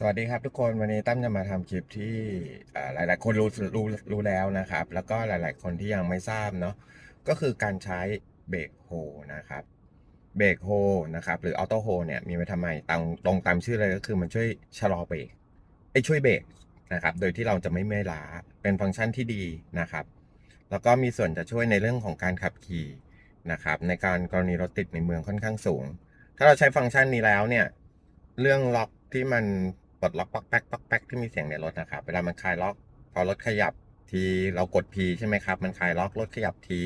สวัสดีครับทุกคนวันนี้ตั้มจะมาทำคลิปที่อ่าหลาย ๆ คนรู้รู้รู้แล้วนะครับ แล้วก็หลาย ๆ คนที่ยังไม่ทราบเนาะก็คือการใช้เบรกโฮนะครับเบรกโฮนะครับหรือออโต้โฮเนี่ยมีไว้ทำไมตามตรงตามชื่อเลยก็คือมันช่วยชะลอเบรกไอ้ช่วยเบรกนะครับโดยที่เราจะไม่เมื่อยล้าเป็นฟังก์ชันที่ดีนะครับ แล้วก็มีส่วนจะช่วยในเรื่องของการขับขี่นะครับในการกรณีรถติดในเมืองค่อนข้างสูง ถ้าเราใช้ฟังก์ชันนี้แล้วเนี่ยเรื่องล็อกที่มัน ปลดล็อกปักแป๊กปักแป๊กที่มีเสียงในรถนะครับ เวลามันคลายล็อก พอรถขยับทีเรากด P ใช่ไหมครับ มันคลายล็อกรถขยับที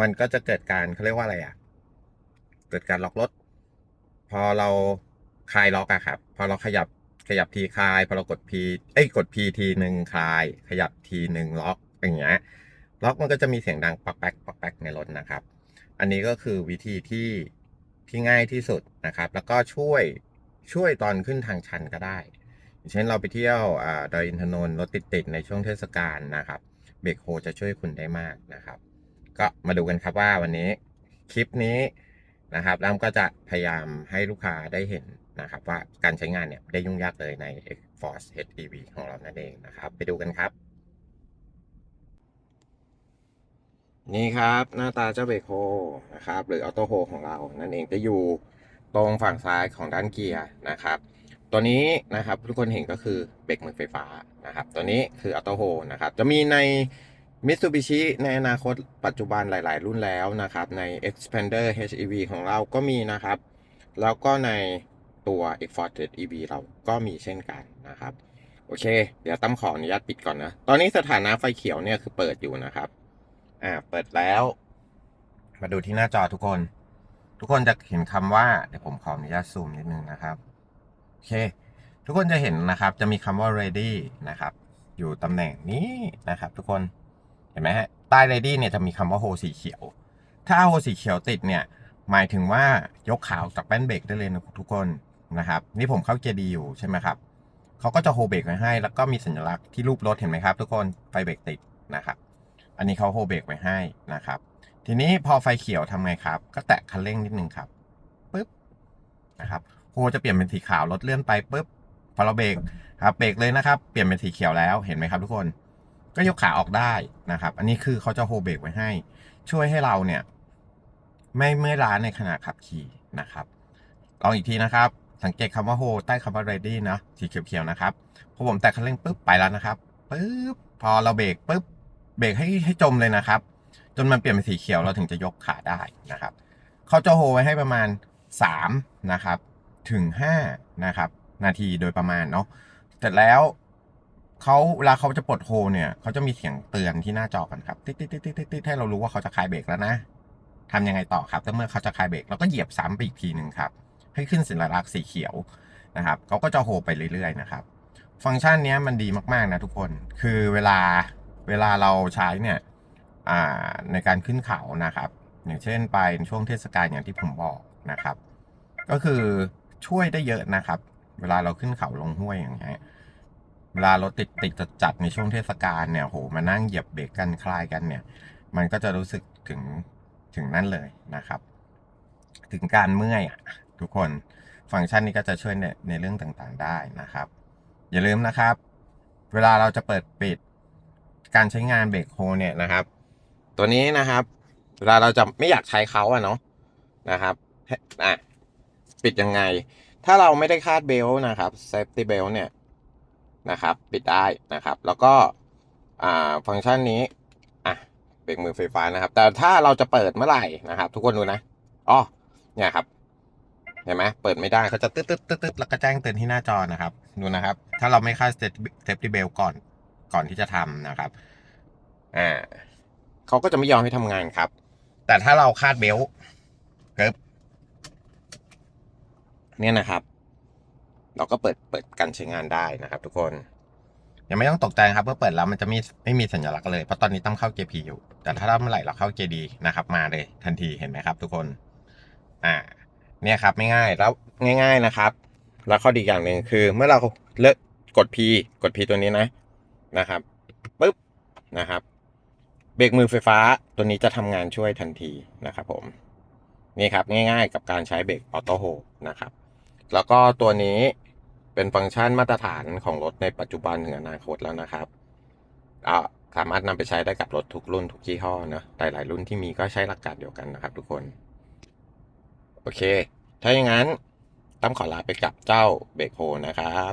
มันก็จะเกิดการเขาเรียกว่าอะไรอะ เกิดการล็อกรถ พอเราคลายล็อกอะครับ พอเราขยับขยับทีคลาย พอเรากด P เอ้ยกด P ทีหนึ่งคลาย ขยับทีหนึ่งล็อกอย่างเงี้ย ล็อกมันก็จะมีเสียงดังปักแป๊กปักแป๊กในรถนะครับ อันนี้ก็คือวิธีที่ที่ง่ายที่สุดนะครับ แล้วก็ช่วย ช่วยตอนขึ้นทางชันก็ได้เช่นเราไปเที่ยวอ่าดอยอินทนนท์รถติดๆในช่วงเทศกาลนะครับ เบรกโฮจะช่วยคุณได้มากนะครับ ก็มาดูกันครับว่าวันนี้คลิปนี้นะครับแล้วก็จะพยายามให้ลูกค้าได้เห็นนะครับ ว่าการใช้งานเนี่ยได้ยุ่งยากเลยใน Force HEV ของเรานั่นเองนะครับ ไปดูกันครับ นี่ครับหน้าตาเจ้าเบรกโฮนะครับ หรือออโต้โฮของเรานั่นเองจะอยู่ ตรงฝั่งซ้ายของด้านเกียร์นะครับ ตัวนี้นะครับทุกคนเห็นก็คือเบรกมือไฟฟ้านะครับ ตัวนี้คือออโตโฮนะครับ จะมีใน Mitsubishi ในอนาคตปัจจุบันหลาย ๆ รุ่นแล้วนะครับ ใน Expander HEV ของเราก็มีนะครับ แล้วก็ในตัว Exforce EV เราก็มีเช่นกันนะครับ โอเค เดี๋ยวตั้มขออนุญาตปิดก่อนนะ ตอนนี้สถานะไฟเขียวเนี่ยคือเปิดอยู่นะครับ อ่า เปิดแล้ว มาดูที่หน้าจอทุกคน ทุกคนจะเห็นคำว่าเดี๋ยวผมขออนุญาตซูมนิดนึงนะครับโอเค ทุกคนจะเห็นนะครับ จะมีคำว่า ready นะครับ อยู่ตำแหน่งนี้นะครับ ทุกคนเห็นไหมฮะใต้ ready เนี่ยจะมีคำว่าโฮสีเขียว ถ้าโฮสีเขียวติดเนี่ยหมายถึงว่ายกขาวจากแป้นเบรกได้เลยนะทุกคนนะครับ นี่ผมเข้าเกียร์ดีอยู่ใช่ไหมครับเขาก็จะโฮเบรกไว้ให้ แล้วก็มีสัญลักษณ์ที่รูปรถเห็นไหมครับ ทุกคนไฟเบรกติดนะครับ อันนี้เขาโฮเบรกไว้ให้นะครับ ทีนี้พอไฟเขียวทำไงครับ ก็แตะคันเร่งนิดนึงครับปึ๊บนะครับโฮจะเปลี่ยนเป็นสีขาวรถเลื่อนไปปึ๊บพอเราเบรกครับเบรกเลยนะครับ เปลี่ยนเป็นสีเขียวแล้วเห็นไหมครับ ทุกคนก็ยกขาออกได้นะครับ อันนี้คือเขาจะโฮเบรกไว้ให้ ช่วยให้เราเนี่ย ไม่เมื่อยล้าในขณะขับขี่นะครับลองอีกทีนะครับ สังเกตคำว่าโฮใต้คำว่า ready นะสีเขียวๆนะครับพอผมแตะคันเร่งปุ๊บไปแล้วนะครับปุ๊บพอเราเบรกปุ๊บเบรกให้ให้จมเลยนะครับ จนมันเปลี่ยนเป็นสีเขียวเราถึงจะยกขาได้นะครับเขาจะโฮไว้ให้ประมาณ3นะครับถึง5นะครับนาทีโดยประมาณเนาะเสร็จแล้วเขาเวลาเขาจะปลดโฮเนี่ยเขาจะมีเสียงเตือนที่หน้าจอกันครับติ๊ดติ๊ดติ๊ดติ๊ดติ๊ดให้เรารู้ว่าเขาจะคลายเบรกแล้วนะทำยังไงต่อครับถ้าเมื่อเขาจะคลายเบรกเราก็เหยียบซ้ำไปอีกทีหนึ่งครับ ให้ขึ้นสัญลักษณ์สีเขียวนะครับเขาก็จะโฮไปเรื่อยๆนะครับฟังก์ชันนี้มันดีมากๆนะทุกคน คือเวลาเวลาเราใช้เนี่ย ในการขึ้นเขานะครับ อย่างเช่นไปช่วงเทศกาลอย่างที่ผมบอกนะครับ ก็คือช่วยได้เยอะนะครับ เวลาเราขึ้นเขาลงห้วยอย่างเงี้ยเวลาเรถติดติดจัดๆในช่วงเทศกาลเนี่ยโหมานั่งเหยียบเบรกกันคลายกันเนี่ย มันก็จะรู้สึกถึงถึงนั่นเลยนะครับ ถึงการเมื่อยอะทุกคนฟังก์ชันนี้ก็จะช่วยในในเรื่องต่างๆได้นะครับ อย่าลืมนะครับ เวลาเราจะเปิดปิดการใช้งานเบรกโฮเนี่ยนะครับ ตัวนี้นะครับเวลาเราจะไม่อยากใช้เขาอะเนาะนะครับอะปิดยังไง ถ้าเราไม่ได้คาดเบลต์นะครับเซฟตี้เบลต์เนี่ยนะครับ ปิดได้นะครับ แล้วก็อ่าฟังก์ชันนี้อะเบรกมือไฟฟ้านะครับ แต่ถ้าเราจะเปิดเมื่อไหร่นะครับ ทุกคนดูนะอ๋อเนี่ยครับเห็นไหมเปิดไม่ได้เขาจะตึ๊ดตึ๊ดตึ๊ดตึ๊ดแล้วก็แจ้งเตือนที่หน้าจอนะครับ ดูนะครับ ถ้าเราไม่คาดเซฟตี้เบลก่อนก่อนที่จะทำนะครับ อ่า เขาก็จะไม่ยอมให้ทำงานครับ แต่ถ้าเราคาดเบลเกิบเนี่ยนะครับ เราก็เปิดเปิดการใช้งานได้นะครับ ทุกคนยังไม่ต้องตกใจครับเมื่อเปิดแล้วมันจะไม่ไม่มีสัญลักษณ์เลยเพราะตอนนี้ต้องเข้าเกียร์พีอยู่ แต่ถ้าเมื่อไหร่เราเข้าเกียร์ดีนะครับ มาเลยทันทีเห็นไหมครับ ทุกคน อ่า เนี่ยครับไม่ง่ายแล้วง่าย ๆนะครับ แล้วข้อดีอย่างหนึ่งคือ เมื่อเราเลิกกด P กด P ตัวนี้นะนะครับปุ๊บนะครับ เบรกมือไฟฟ้าตัวนี้จะทำงานช่วยทันทีนะครับผมนี่ครับง่ายๆ กับการใช้เบรกออโต้โฮนะครับ แล้วก็ตัวนี้เป็นฟังก์ชันมาตรฐานของรถในปัจจุบันถึงอนาคตแล้วนะครับสามารถนำไปใช้ได้กับรถทุกรุ่นทุกยี่ห้อนะหลายๆรุ่นที่มีก็ใช้หลักการเดียวกันนะครับทุกคน โอเค ถ้าอย่างนั้นตั้มขอลาไปกับเจ้าเบรกโฮนะครับ